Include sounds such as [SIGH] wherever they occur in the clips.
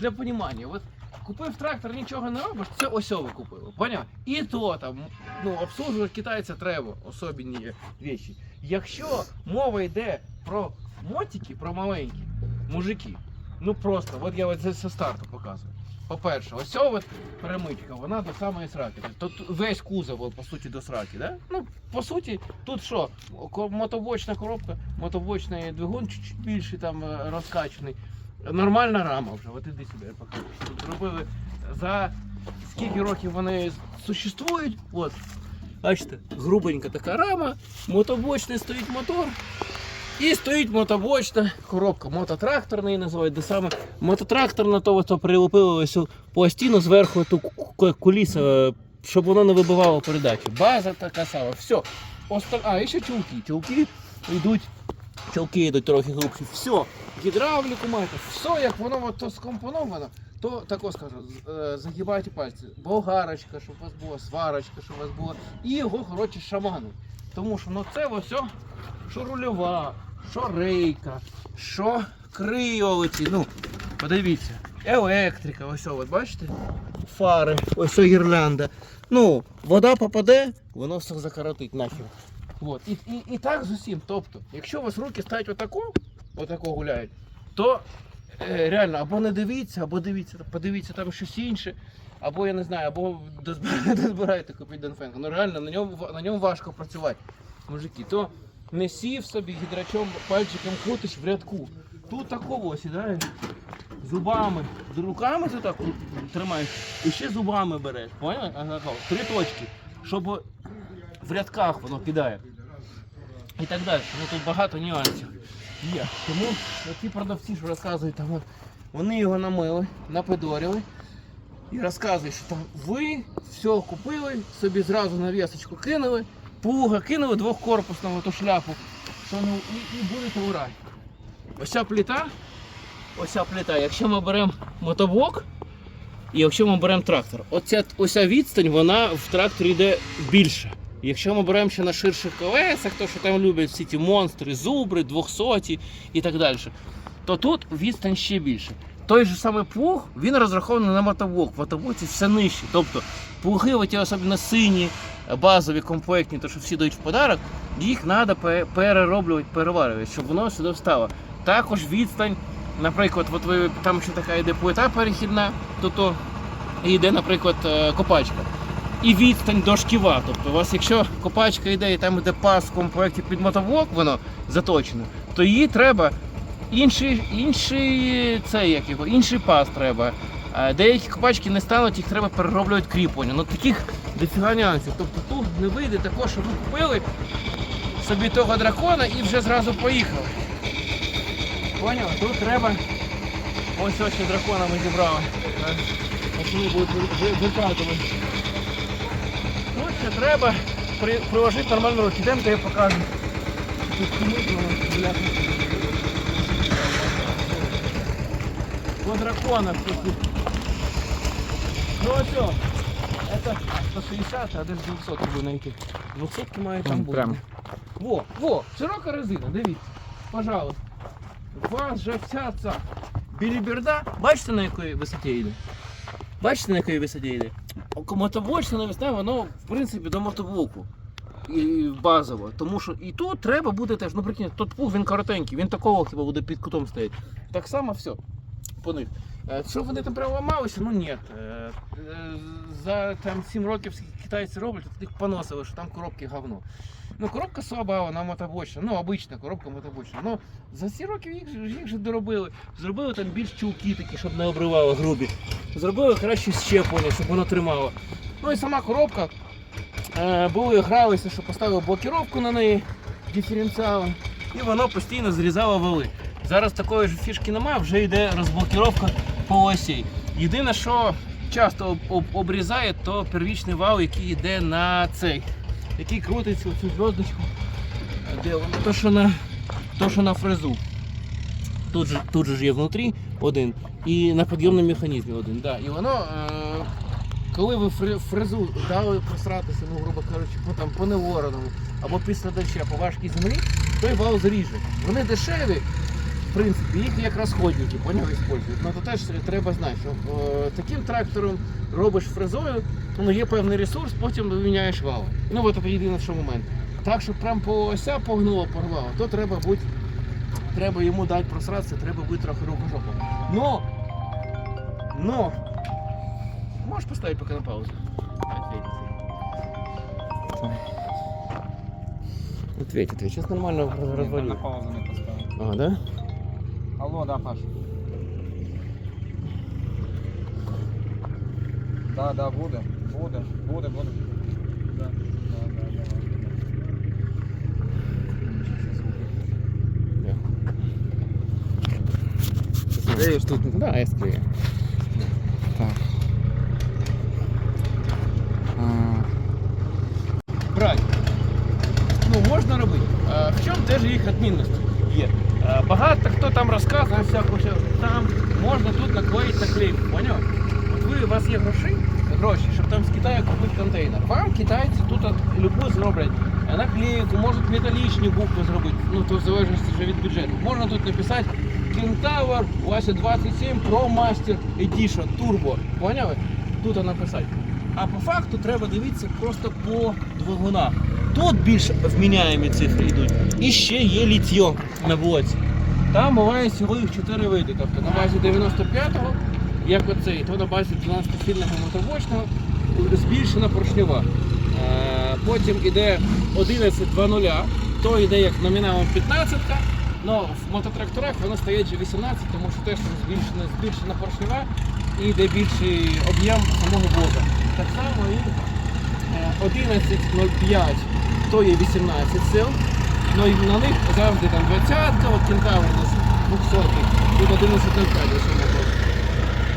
для понімання, от купив трактор, нічого не робиш, це ось ви купили. Поняв? І то там, ну, обслужувати китайця треба, особливі речі. Якщо мова йде про мотики, про маленькі мужики, ну просто, от я от зі старту показую. По-перше, ось ця перемичка, вона до самої сраки. Тобто весь кузов, по суті, до сраки. Да? Ну, по суті, тут що, мотобочна коробка, мотобочний двигун чуть-чуть більший, там е, розкачаний. Нормальна рама вже, от іди сюди, я покажу. Тут зробили за скільки років вони существують. От. Бачите, грубенька така рама, мотобочний стоїть мотор. І стоїть мотобочна коробка, мототракторна її називають, де саме мототракторна, то, то прилепили ось у пластину зверху ту ку- ку- куліса, щоб воно не вибивало передачу. База така сама. Все. Остав... А, і ще чулки. Чулки йдуть, чулки йдуть трохи глибші. Все. Гідравліку маєте, все, як воно от, то скомпоновано, то тако скажу, е, загибайте пальці. Болгарочка, щоб у вас була, сварочка, щоб у вас була. І його, коротше, шамани. Тому що ну це ось, що рульова, що рейка, що крийовиці. Ну, подивіться, електрика, ось, о, от бачите? Фари, ось гірлянда. Ну, вода попаде, воно все закоротить нахер. От. І, і, і так з усім. Тобто, якщо у вас руки стають отако, отако гуляють, то е, реально або не дивіться, або дивіться, подивіться там щось інше. Або я не знаю, або [LAUGHS] дозбирайте, купіть Донфенка. Ну реально на ньому, на ньому важко працювати, мужики. То не сів собі гідрачом пальчиком крутиш в рядку. Тут такого сідаєш зубами, руками так тримаєш, і ще зубами береш. Поняли? Три точки, щоб в рядках воно кидає. І так далі. Ну тут багато нюансів є. Тому ті продавці, що розказують, там, от, вони його намили, напидорили. І розказують, що там ви все купили, собі зразу на вісочку кинули, плуга кинули двохкорпусного ту шляпу, що ну і, і будете у рай. Ось ця плита, якщо ми беремо мотоблок, і якщо ми беремо трактор, оця, оця відстань, вона в тракторі йде більше. Якщо ми беремо ще на ширших колесах, то що там люблять всі ті монстри, зубри, 200 і так далі, то тут відстань ще більше. Той же самий плуг, він розрахований на мотоблок. В мотоблоці все нижче. Тобто плуги, оті особливо сині, базові, комплектні, то що всі дають в подарок, їх треба перероблювати, переварювати, щоб воно сюди встало. Також відстань, наприклад, от ви там ще така йде плита перехідна, то то йде, наприклад, е, копачка. І відстань до шківа. Тобто, у вас, якщо копачка йде і там йде пас в комплекті під мотоблок, воно заточено, то її треба інший, інший це як його, інший пас треба. Деякі копачки не стануть, їх треба перероблювати кріплення. Ну таких дофіга нюансів. Тобто тут не вийде також, що ви купили собі того дракона і вже зразу поїхали. Поняв? Тут треба. Ось ось дракона ми зібрали. Вони будуть викатувати. Тут ще треба при, приложити нормальну руки. Йдемте я покажу. Тут кому, ну, бляха. По драконах тут. Ну все. Это 160, а де ж 200 буде знайти. 200 має там Вон, бути. прям. Во, во, широка резина, дивіться. Пожалуйста. У вас же вся ця біліберда. Бачите на якій висоті йде? Бачите на якій висоті йде? Мотоблочна навісне, воно в принципі до мотоблоку. І базово. Тому що і тут треба буде теж, ну прикинь, тот пух він коротенький, він такого хіба буде під кутом стоїть. Так само все по них. Е, Що вони там прямо ламалися? Ну ні. Е, е, За там 7 років китайці роблять, то їх поносили, що там коробки говно. Ну, коробка слаба, вона мотобочна, ну, обична коробка мотобочна. Ну, за ці роки їх, їх же доробили. Зробили там більш чулки такі, щоб не обривало грубі. Зробили краще щеплення, щоб воно тримало. Ну і сама коробка. Е, були гралися, що поставили блокіровку на неї диференціалом, і воно постійно зрізало вали. Зараз такої ж фішки немає, вже йде розблокіровка по осі. Єдине, що часто об- обрізає, то первічний вал, який йде на цей, який крутиться цю зв'язочку. Де? То, що на, то, що на фрезу. Тут же, тут же ж є внутрі один і на підйомному механізмі один. Да. І воно, е, коли ви фре- фрезу дали просратися, ну, грубо кажучи, по, там, по невороному або після дощу, по важкій землі, той вал зріже. Вони дешеві, в принципі, їх як розходники, поняв, використовують. Ну то теж треба знати, що е, таким трактором робиш фрезою, ну є певний ресурс, потім міняєш вал. Ну от це єдиний що момент. Так, щоб прям по ося погнуло, порвало, то треба бути, треба йому дати просратися, треба бути трохи рукожопом. Но, но, можеш поставити поки на паузу. Ответь, ответь. Сейчас нормально На паузу не поставив. А, да? Алло, да, Паш. Да, да, буде. Буде, буде, буде. Да, да, да, давай. Да. Склеїш тут? Да, я склею. Так. А, Брать. Ну, можна робити. А, в чому теж їх відмінності є? А, багато хто там розказує всяку, що там можна тут наклеїти наклейку, поняв? От ви, у вас є гроші, гроші, щоб там з Китаю купити контейнер. Вам китайці тут любу зроблять е, наклейку, можуть металічні букви зробити, ну то в залежності вже від бюджету. Можна тут написати Kentaur Вася 27 Pro Master Edition Turbo. Поняли? Тут написати. А по факту треба дивитися просто по двигунах. Тут більш вміняємі цифри йдуть. І ще є літьо на блоці. Там буває всього їх 4 види. Тобто на базі 95-го, як оцей, то на базі 12-фільного мотобочного збільшена поршнева. Е, Потім іде 11.2.0, то йде як номіналом 15-ка. але в мототракторах воно стає вже 18, тому що теж збільшена, збільшена поршнева і йде більший об'єм самого блока. Так само і 11.05 то є 18 сил. Ну і на них завжди там 20, от кентавр у нас 200, тут 11.05 лише находить.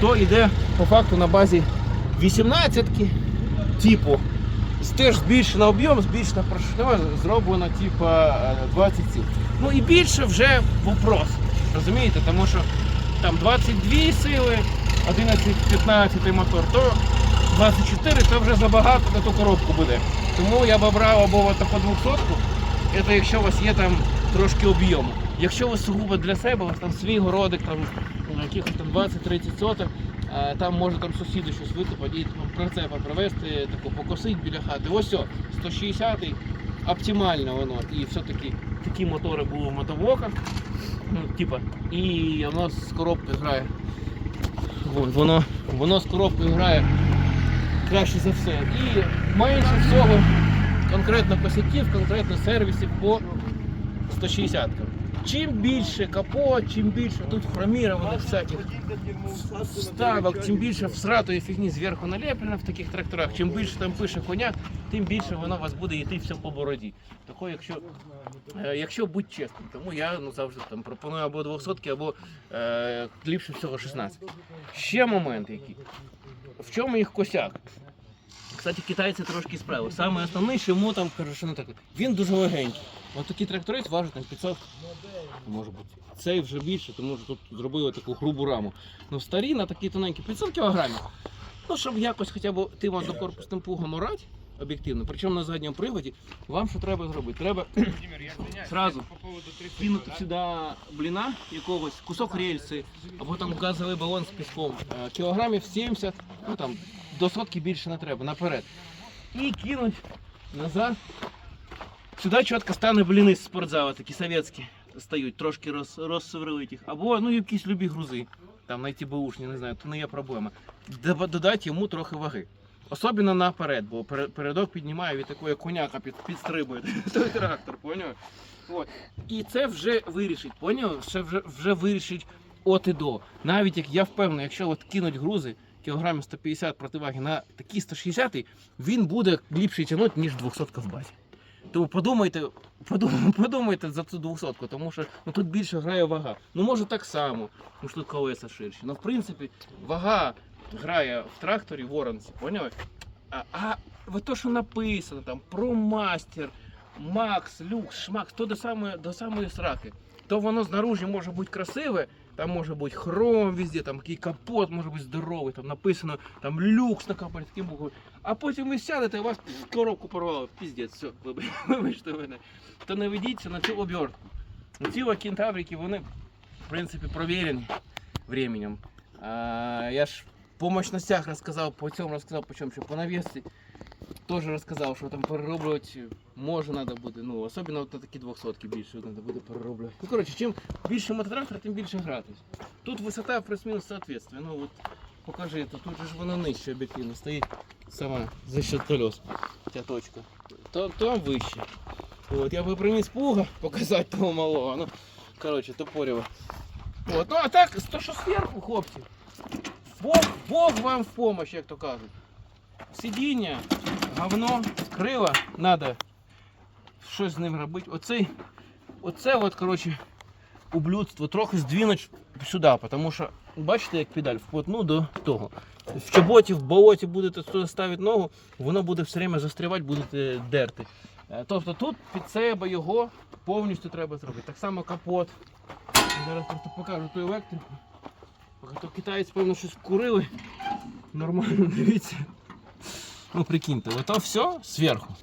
То йде по факту на базі 18 типу. Теж збільшено об'єм, збільшена поршнева, зроблено типу е, 20 сил. Ну і більше вже вопрос. Розумієте? Тому що там 22 сили, 11-15 мотор, то 24 це вже забагато на ту коробку буде. Тому я б брав або таку 200 це якщо у вас є там трошки об'єму. Якщо ви сугубо для себе, у вас там свій городик, там ну, якихось там 20-30 соток, там може там сусіди щось викопати і там, прицепа привезти, таку покосить біля хати. Ось о, 160-й, оптимально воно. І все-таки такі мотори були в мотоблоках. Ну, типа, і воно з коробкою грає. Вон, Воно, воно з коробкою грає краще за все. І менше всього конкретно косяків, конкретно сервісів по 160 кам Чим більше капо, чим більше тут хромірованих всяких вставок, чим більше всратої фігні зверху налеплено в таких тракторах, чим більше там пише коняк, тим більше воно у вас буде йти все по бороді. Тако, якщо, е, якщо бути чесним, тому я ну, завжди там пропоную або 200 або е, ліпше всього 16. Ще момент який. В чому їх косяк? Кстати, китайці трошки справили. Саме основний, що йому там що не так. Він дуже легенький. Ось такий тракторець важить там 500, може бути. Цей вже більше, тому що тут зробили таку грубу раму. Ну старі на такі тоненькі 500 кілограмів. Ну, щоб якось хоча б тим однокорпусним пугом орати, об'єктивно, причому на задньому приводі, вам що треба зробити? Треба 30 [CLEARS THROAT] кинути сюди бліна якогось, кусок рельси, або там газовий балон з піском, е, кілограмів 70, ну там до сотки більше не треба, наперед. І кинуть назад. Сюди чітко стане бліни з спортзалу, такі совєтські стають, трошки роз, розсверлить їх. Або ну якісь любі грузи, там знайти бушні, не знаю, то не є проблема. Додати йому трохи ваги. Особливо наперед, бо передок піднімає від такої коняка під, підстрибує [LAUGHS] той трактор, поняв? От. І це вже вирішить, поняв? Це вже, вже вирішить от і до. Навіть як я впевнений, якщо от кинуть грузи кілограмів 150 противаги на такі 160, він буде ліпше тягнути, ніж 200 в базі. Тому подумайте, подумайте, [LAUGHS] подумайте за цю 200, тому що ну, тут більше грає вага. Ну може так само, що тут колеса ширші. Ну в принципі, вага грає в тракторі воронці, поняли? А, а от то, що написано там про мастер, Макс, люкс, шмакс, то до самої, до самої сраки. То воно знаружі може бути красиве, там може бути хром везде, там який капот може бути здоровий, там написано там люкс на капоті, таким буквою. А потім ви сядете, у вас коробку порвало, піздець, все, вибачте [LAUGHS] мене. То не ведіться на цю обертку. Ці кентаврики, вони принципі, провірений временем. А, я ж по мощностях розказав, по цьому розказав, по чому, що по навісці теж розказав, що там перероблювати може треба буде. Ну, особливо от на такі 200 більше треба буде перероблювати. Ну, коротше, чим більше мототрактор, тим більше гратись. Тут висота плюс-мінус соответствує. Ну, от покажи, то тут же ж воно нижче об'єктивно стоїть сама за счет колес. Ця точка. То, то вище. От, я би приніс пуга [LAUGHS] показати того малого. Ну, коротше, топорєво. От, ну а так, то що зверху, хлопці. Бог, Бог вам в помощь, як то кажуть. Сидіння, говно, крила, треба щось з ним робити. Оцей, оце от, коротше, ублюдство трохи здвинуть сюди, тому що бачите, як педаль вплотну до того. В чоботі, в болоті будете ставити ногу, воно буде все время застрівати, будете дерти. Е, Тобто тут під себе його повністю треба зробити. Так само капот. Зараз просто покажу ту електрику. Поки то китаєць, певно, щось вкурили. Нормально, дивіться. Ну, прикиньте, ото все зверху.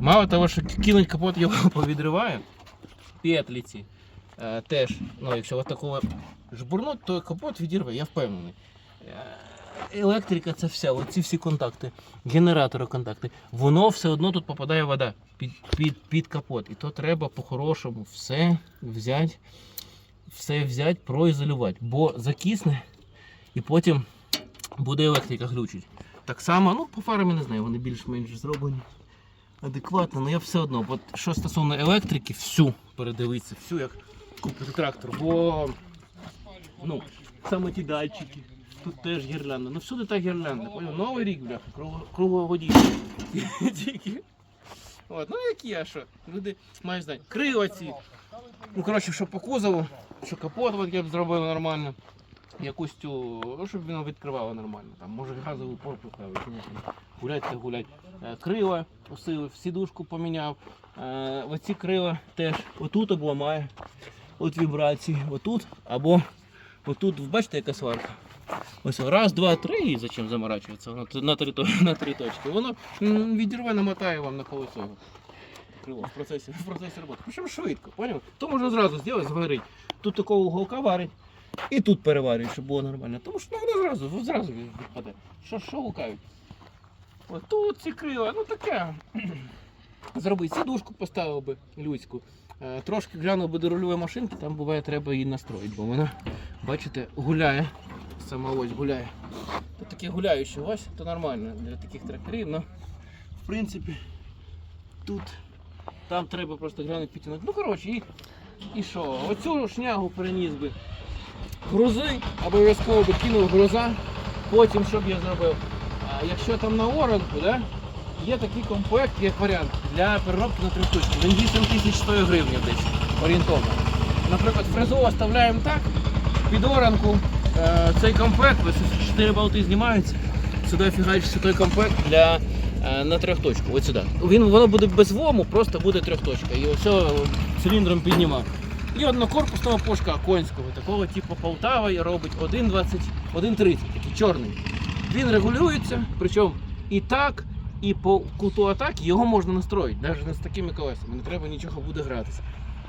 Мало того, що кинуть капот його повідриває, петлі ці е, теж, ну, якщо такого жбурнуть, то капот відірве, я впевнений. Е, Електрика це все, оці всі контакти, генератори контакти, воно все одно тут попадає вода під, під, під капот. І то треба по-хорошому все взяти, все взяти, проізолювати, бо закисне і потім буде електрика глючить. Так само, ну по фарам я не знаю, вони більш-менш зроблені адекватно, але я все одно, от що стосовно електрики, всю передивитися, всю як купити трактор, бо ну, саме ті датчики, тут теж гірлянда, ну всюди та гірлянда, поняв? Новий рік, бляха, кругло- круглогодічний. [LAUGHS] Тільки. От, ну які я що, люди мають знати. Крила ці. Ну, коротше, що по кузову, що капот от я б зробив нормально. Якусь цю, ну, щоб воно відкривало нормально. Там, може газовий корпус ставити, гулять та гулять. Е, Крила усилив, сідушку поміняв. Е, Оці крила теж отут обламає. От вібрації, отут або отут, бачите, яка сварка. Ось раз, два, три, і зачем заморачуватися на, три, [LAUGHS] на три точки. Воно відірве, намотає вам на колесо. Крило в процесі, в процесі роботи. Причому швидко, поняв? То можна зразу зробити, зварити. Тут такого уголка варить. І тут переварюють, щоб було нормально. Тому що ну, воно зразу, зразу відпаде. Що, що гукають? От тут ці крила, ну таке. [CLEARS THROAT] Зроби сідушку поставив би людську. Е, Трошки глянув би до рульової машинки, там буває треба її настроїти, бо вона, бачите, гуляє. Сама ось гуляє. То таке гуляюче ось, то нормально для таких тракторів, але в принципі тут там треба просто глянути підтягнути. Ну коротше, і, і що? Оцю шнягу переніс би грузи, обов'язково би кинув груза, потім що б я зробив. А якщо там на оранку, да, є такий комплект, як варіант для переробки на трьохточку. Він 8100 гривень десь орієнтовно. Наприклад, фрезу оставляємо так, під оранку е, цей комплект, ось 4 болти знімаються, сюди фігачиться той комплект для на трьохточку. Ось сюди. Він, воно буде без вому, просто буде трьохточка. І все циліндром піднімав. І однокорпусного пошка конського, такого типу Полтава і робить 1,20, 1,30, такий чорний. Він регулюється, причому і так, і по куту атаки його можна настроїти, навіть з такими колесами, не треба нічого буде гратися.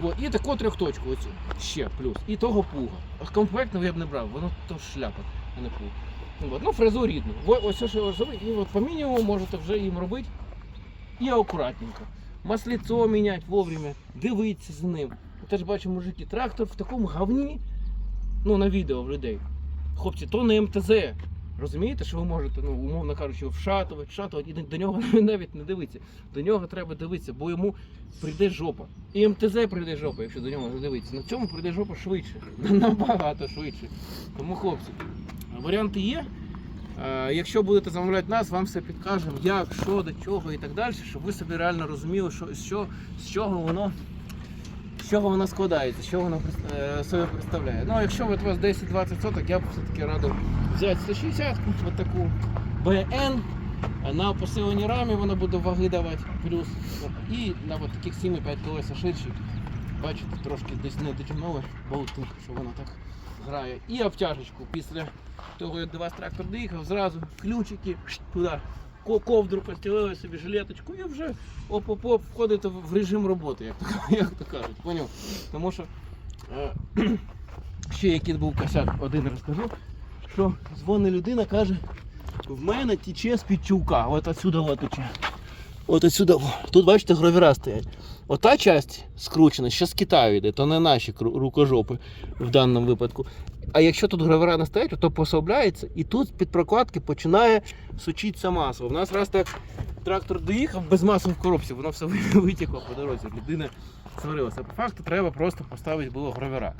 От, і таку трьохточку оцю, ще плюс. І того пуга. Комплектного я б не брав, воно то шляпа, а не пуга. От, ну, фрезу рідну. Ось що важливо, і от по мінімуму можете вже їм робити. І акуратненько. Масліцо міняти вовремя, дивитися за ним. Теж бачу, мужики, трактор в такому говні, ну на відео в людей. Хлопці, то не МТЗ. Розумієте, що ви можете, ну, умовно кажучи, вшатувати, вшатувати, і до нього [LAUGHS] навіть не дивитися. До нього треба дивитися, бо йому прийде жопа. І МТЗ прийде жопа, якщо до нього не дивитися. На цьому прийде жопа швидше. [LAUGHS] Набагато швидше. Тому, хлопці, варіанти є. Е, Якщо будете замовляти нас, вам все підкажемо, як, що, до чого і так далі, щоб ви собі реально розуміли, що, що, з чого воно. З чого воно складається, що воно е, собі представляє. Ну, якщо от у вас 10-20 соток, я б все-таки радив взяти 160 от таку БН. На посиленій рамі воно буде ваги давати плюс. І на от таких 7,5 колеса ширші. Бачите, трошки десь не дотягнули болти, що воно так грає. І обтяжечку після того, як до вас трактор доїхав, зразу ключики туди, ковдру постілили собі, жилеточку і вже оп-оп-оп, входите в режим роботи, як то, [LAUGHS] як то кажуть. Поняв? Тому що е, [CLEARS THROAT] ще який був косяк, один розкажу. Що дзвонить людина, каже, в мене тече з-під чулка. От отсюда от тече. От отсюда. Тут бачите, гравіра стоять. Ота часть скручена, ще з Китаю йде, то не наші рукожопи в даному випадку. А якщо тут гравера не стоять, то послабляється, і тут під прокладки починає сучитися масло. У нас раз так трактор доїхав без масла в коробці, воно все витекло по дорозі. Людина сварилася. По факту треба просто поставити було гравера.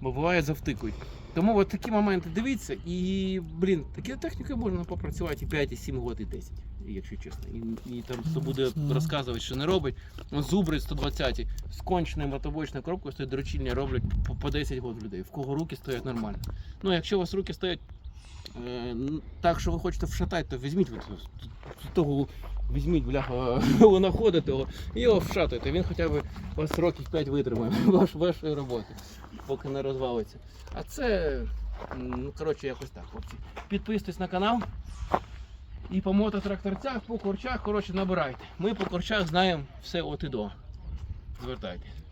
Бо буває завтикують. Тому от такі моменти дивіться, і блін, такі техніки можна попрацювати і 5, і 7 років, і 10, якщо чесно. І, і там хто буде розказувати, що не робить. Зубри 120 з конченою мотобочною коробкою стоять доручільня роблять по, по 10 років людей. В кого руки стоять нормально. Ну, якщо у вас руки стоять е, так, що ви хочете вшатати, то візьміть того, візьміть, бляха, [LAUGHS] лунохода того і його вшатуйте. Він хоча б вас років 5 витримає [LAUGHS] ваш, вашої роботи, поки не розвалиться. А це, ну, коротше, якось так, хлопці. Підписуйтесь на канал. І по мототракторцях, по корчах, коротше, набирайте. Ми по корчах знаємо все от і до. Звертайтесь.